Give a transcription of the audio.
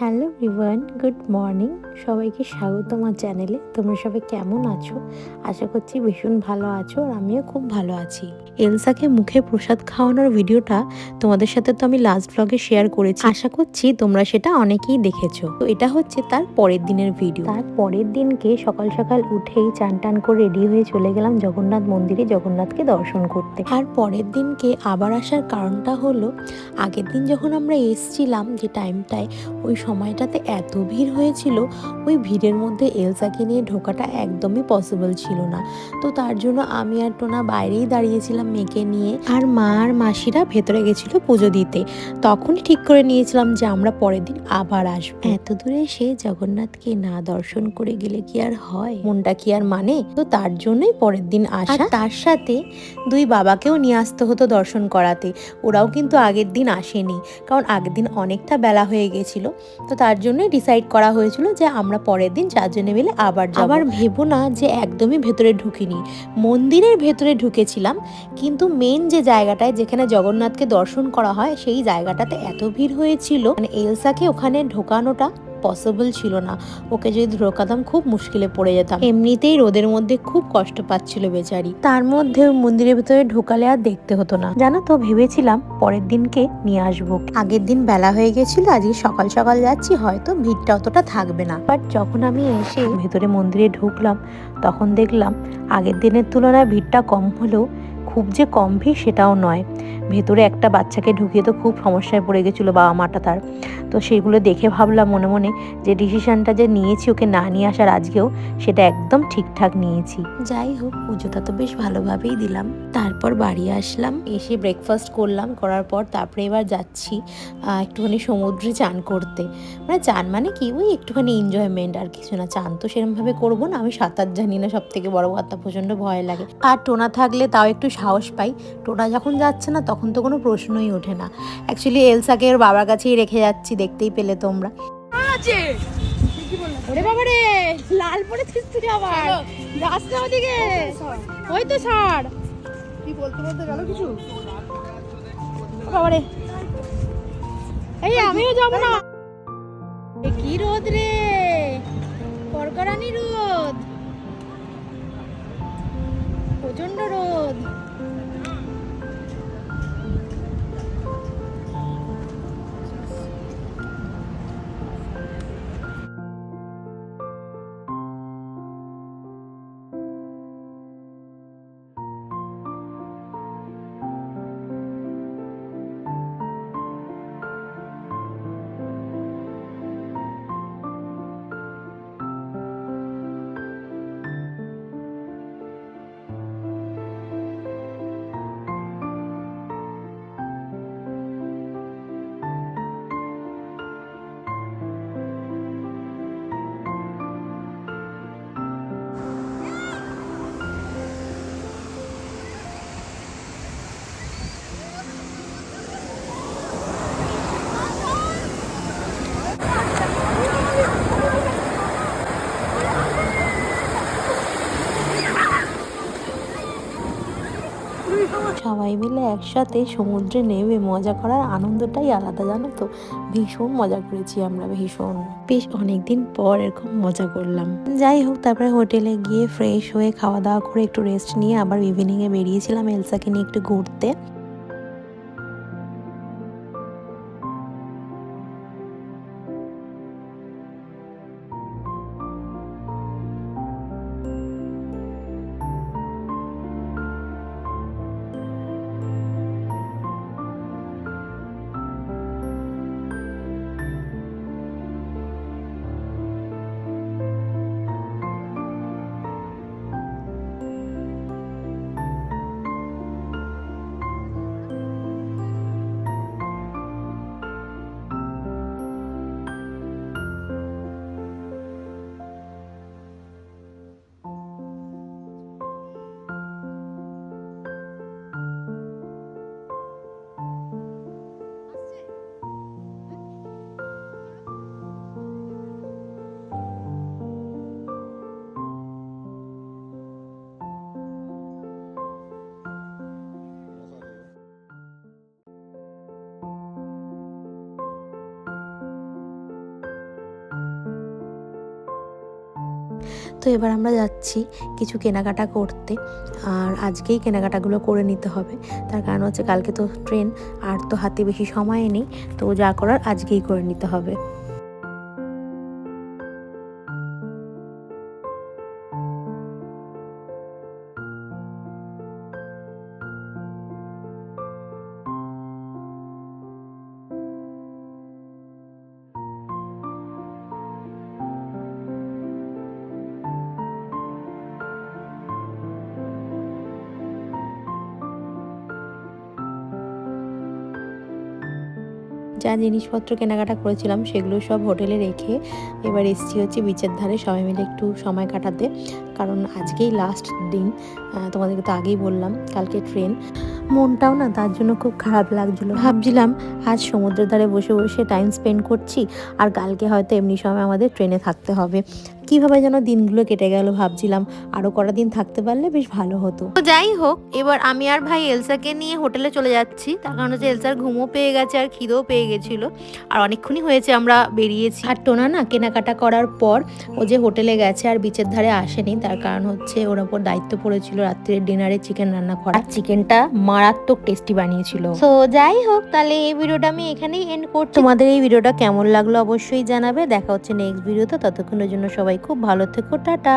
Hello Rivan good morning. সবাইকে স্বাগত আমার চ্যানেলে। তোমরা সবাই কেমন আছো? আশা করছি ভীষণ ভালো আছো আর আমিও খুব ভালো আছি। এলসাকে মুখে প্রসাদ খাওয়ানোর ভিডিওটা তোমাদের সাথে তো আমি লাস্ট ব্লগে শেয়ার করেছি। আশা করছি তোমরা সেটা অনেকেই দেখেছ। তো এটা হচ্ছে তার পরের দিনের ভিডিও তার পরের দিনকে সকাল সকাল উঠেই চান টান করে রেডি হয়ে চলে গেলাম জগন্নাথ মন্দিরে জগন্নাথকে দর্শন করতে। আর পরের দিনকে আবার আসার কারণটা হলো, আগের দিন যখন আমরা এসছিলাম যে টাইমটায় ওই সময়টাতে এত ভিড় হয়েছিল, ওই ভিড়ের মধ্যে এলসাকে নিয়ে ঢোকাটা একদমই পসিবল ছিল না। তো তার জন্য আমি আর টোনা বাইরেই দাঁড়িয়েছিলাম মেয়েকে নিয়ে। আর মা আর মাসিরা ভেতরে গেছিল পুজো দিতে। তখনই ঠিক করে নিয়েছিলাম যে আমরা পরের দিন আবার আসব। এত দূরে এসে জগন্নাথকে না দর্শন করে গেলে কি আর হয়? মনটা কি আর মানে? তো তার জন্যই পরের দিন আসা। তার সাথে দুই বাবাকেও নিয়ে আসতে হতো দর্শন করাতে। ওরাও কিন্তু আগের দিন আসেনি। কারণ আগের দিন অনেকটা বেলা হয়ে গেছিল। তো তার জন্যই ডিসাইড করা হয়েছিল যে আমরা পরের দিন চারজনে মিলে আবার আবার ভেবো না যে একদমই ভেতরে ঢুকিনি। মন্দিরের ভেতরে ঢুকেছিলাম, কিন্তু মেন যে জায়গাটায় যেখানে জগন্নাথকে দর্শন করা হয়, সেই জায়গাটাতে এত ভিড় হয়েছিল। মানে এলসাকে ওখানে ঢোকানোটা পসিবল ছিল না। ওকে যদি ঢোকাতাম খুব মুশকিলে পড়ে যেতাম। এমনিতেই রোদের মধ্যে খুব কষ্ট পাচ্ছিল বেচারি। তার মধ্যে মন্দিরের ভেতরে ঢোকালে আর দেখতে হতো না। জানো তো, ভেবেছিলাম পরের দিনকে নিয়ে আসব। আগের দিন বেলা হয়ে গেছিল, আজকে সকাল সকাল যাচ্ছি, হয়তো ভিড়টা অতটা থাকবে না। বাট যখন আমি এসে ভেতরে মন্দিরে ঢুকলাম, তখন দেখলাম আগের দিনের তুলনায় ভিড়টা কম হলেও খুব যে কম ভিড় সেটাও নয়। ভেতরে একটা বাচ্চাকে ঢুকিয়ে তো খুব সমস্যায় পড়ে গেছিল বাবা মাটা তার। তো সেগুলো দেখে ভাবলাম মনে মনে যে ডিসিশনটা যে নিয়েছি ওকে না নিয়ে আসার আজকেও সেটা একদম ঠিকঠাক নিয়েছি। যাই হোক, পুজোটা তো বেশ ভালোভাবেই দিলাম। তারপর বাড়ি আসলাম, এসে ব্রেকফাস্ট করলাম, করার পর তারপরে এবার যাচ্ছি একটুখানি সমুদ্রে চান করতে। মানে চান মানে কি? ওই একটুখানি এনজয়মেন্ট আর কিছু না। চান তো সেরকমভাবে করব না, আমি সাঁতার জানি না সব থেকে বড় কথা, প্রচণ্ড ভয় লাগে। আর টোনা থাকলে তাও একটু সাহস পাই। টোনা যখন যাচ্ছে না, তখন তো কোনো প্রশ্নই ওঠে না। অ্যাকচুয়ালি এলসাকে ওর বাবার কাছেই রেখে যাচ্ছি দেখতেই পেলে তোমরা। আছে। ওরে বাবা রে লাল পরে থিস্তি আবার। যাস ওদিকে। ওই তো ছাড় কি বলতে বলতে গেল কিছু? বাবা রে এই আমিও যাব না। কি রোদ রে? করকরানি রোদ। প্রচণ্ড রোদ। সবাই মিলে একসাথে সমুদ্রে নেমে মজা করার আনন্দটাই আলাদা, জানো তো? ভীষণ মজা করেছি আমরা, ভীষণ। বেশ অনেকদিন পর এরকম মজা করলাম। যাই হোক, তারপরে হোটেলে গিয়ে ফ্রেশ হয়ে খাওয়া দাওয়া করে একটু রেস্ট নিয়ে আবার ইভিনিংয়ে বেরিয়েছিলাম এলসাকে নিয়ে একটু ঘুরতে। তো এবার আমরা যাচ্ছি কিছু কেনাকাটা করতে। আর আজকেই কেনাকাটাগুলো করে নিতে হবে। তার কারণ হচ্ছে কালকে তো ট্রেন আর তো হাতে বেশি সময় নেই। তো যা করার আজকেই করে নিতে হবে। যা জিনিসপত্র কেনাকাটা করেছিলাম সেগুলো সব হোটেলে রেখে এবার এসছি হচ্ছে বিচের ধারে। সবাই মিলে একটু সময় কাটাতে। কারণ আজকেই লাস্ট দিন তোমাদেরকে তো আগেই বললাম, কালকে ট্রেন মনটাও না তার জন্য খুব খারাপ লাগছিল। ভাবছিলাম আজ সমুদ্রের ধারে বসে বসে টাইম স্পেন্ড করছি, আর কালকে হয়তো এমনি সময় আমাদের ট্রেনে থাকতে হবে। কীভাবে যেন দিনগুলো কেটে গেল ভাবছিলাম। আরও কটা দিন থাকতে পারলে বেশ ভালো হতো। তো যাই হোক এবার আমি আর ভাই এলসাকে নিয়ে হোটেলে চলে যাচ্ছি। তার কারণ হচ্ছে এলসার ঘুমও পেয়ে গেছে আর খিদেও পেয়ে গেছিল। আর অনেকক্ষণই হয়েছে আমরা বেরিয়েছি। আর টোনা না কেনাকাটা করার পর ও যে হোটেলে গেছে আর বিচের ধারে আসেনি তার কারণ হচ্ছে ওর ওপর দায়িত্ব পড়েছিল রাত্রের ডিনারে চিকেন রান্না করা। চিকেনটা মারাত্মক টেস্টি বানিয়েছিল। তো যাই হোক তাহলে এই ভিডিওটা আমি এখানেই এন্ড করছি। তোমাদের এই ভিডিওটা কেমন লাগল অবশ্যই জানাবে। দেখা হচ্ছে নেক্সট ভিডিওতে ততক্ষণের জন্য সবাই খুব ভালো থেকো টাটা।